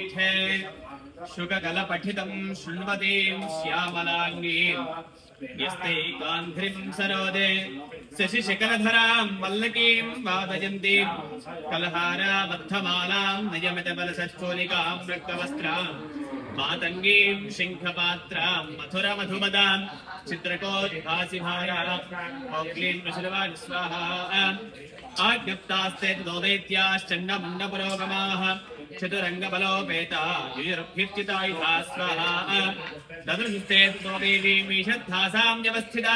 पीठे शुककलपठितं शृण्वतीं श्यामलाङ्गीं यस्ते कान्ध्रिं सरोदे शशिशिखरधरां वल्लकीं वादयन्तीं कलहाराबद्धमालां नियमितबलसच्चोलिकां रक्तवस्त्रां मातङ्गीं शङ्खपात्रां मधुरमधुमदां चित्रकोद्भासिभाया वृषलवान् स्वाहा आज्ञप्तास्ते दोदैत्याश्चण्डमुण्डपुरोगमाः चतुरङ्गबलोपेता युयुरभ्युच्युतायुधा स्वाहा ददृष्टे देवीमीषद्धासां व्यवस्थिता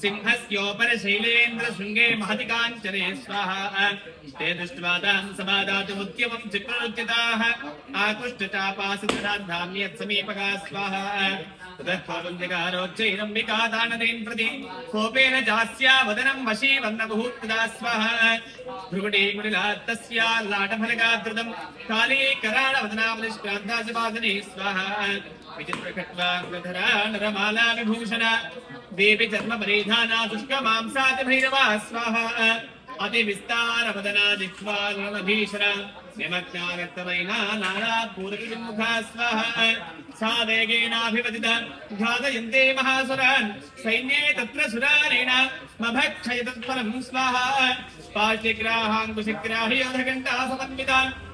सिंहस्योपरशैलेन्द्रशृङ्गे महति काञ्चने स्वाहा। ते दृष्ट्वा तां समादातुमुद्यमं चित्ररुच्यताः आकृष्टचापासुतराधाम्यत्समीपका स्वाहा। ततः पौरुञ्जकारोच्चैरम्बिका दानदेन् प्रति कोपेन चास्या वदनं वशी वन्दबहुत्तदा स्वाहा। भृगुटी मुनिलात्तस्या लाटफलकादृतं काली कराळवदनावलिष्क्रान्ताजवादने स्वाहा। विचित्रखट्वाग्रधरा नरमाला विभूषण। देवी जन्म परिधाना शुष्कमांसाति भैरवा स्वाहा। अतिविस्तारवदना जिह्वारणभीषण निमग्नागतमैना नाना पूर्वमुखा स्वाहा। सा घातयन्ते महासुरान्। सैन्ये तत्र सुरारेण मभक्षय स्वाहा। पार्श्वग्राहाङ्कुशग्राहि योधघण्टा समन्विता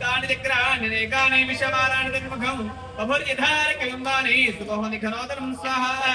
तानि विषमानानि तन्मुखम् बभुर्यधारकलिम्बानि सुबहो निखनोदनं स्वाहा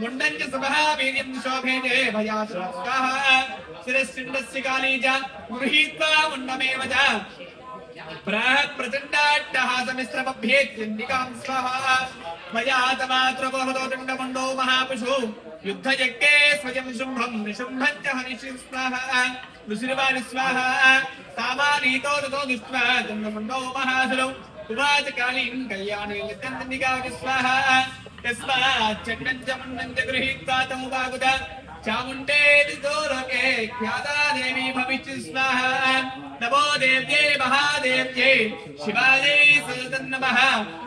मुण्डं च सुभः वीर्यं शोभेजे भयासुरः स्वाहा शिरश्चिण्डस्य काली च मुण्डमेव च प्राह प्रचण्डाट्टहासमिश्रमभ्येत्यन्निकां स्वाहा मया तमात्रबोहतो दण्डमण्डो महापुषु युद्धयज्ञे स्वयं शुम्भं निशुम्भं च हनिषि स्वाहा ऋषिर्वाणि स्वाहा सामानीतो ततो दृष्ट्वा दण्डमण्डो महासुरौ उवाच कालीं कल्याणे नित्यन्निकां स्वाहा यस्माच्चण्डं च मण्डं च गृहीत्वा तमुपागुत चामुण्डेति दोरके ख्याता देवी भविष्य स्वाहा नमो देव्ये महादेव्ये शिवायै सतन्नमः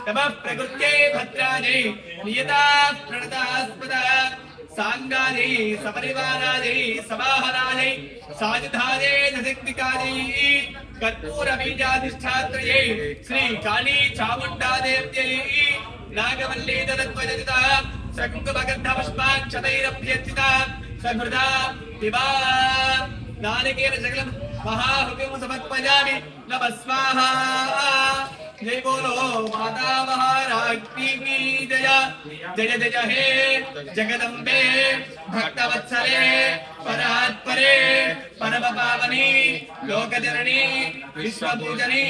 तमः प्रकृत्यै भद्रायै नियता प्रणतास्पदा సాంగాదై సపరివారాదై సమాహరాదై సాయుధాదై నశక్తికాదై కర్పూర బీజాధిష్టాత్రయై శ్రీ కాళీ చాముండాదేవ్యై నాగవల్లీధరత్వజత శంకుమగంధపుష్పాక్షతైరభ్యర్చిత సహృదా దివా నానకేన శకలం మహాహృతిం సమర్పయామి నమస్వాహా जय बोलो, माता महाराज्ञी की जय। जय जय हे जगदम्बे, भक्तवत्सले, परात्परे परम पावनी लोकजननी, विश्वपूजनी,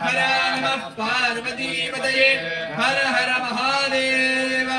हर नमः पार्वती पतये हर हर महादेव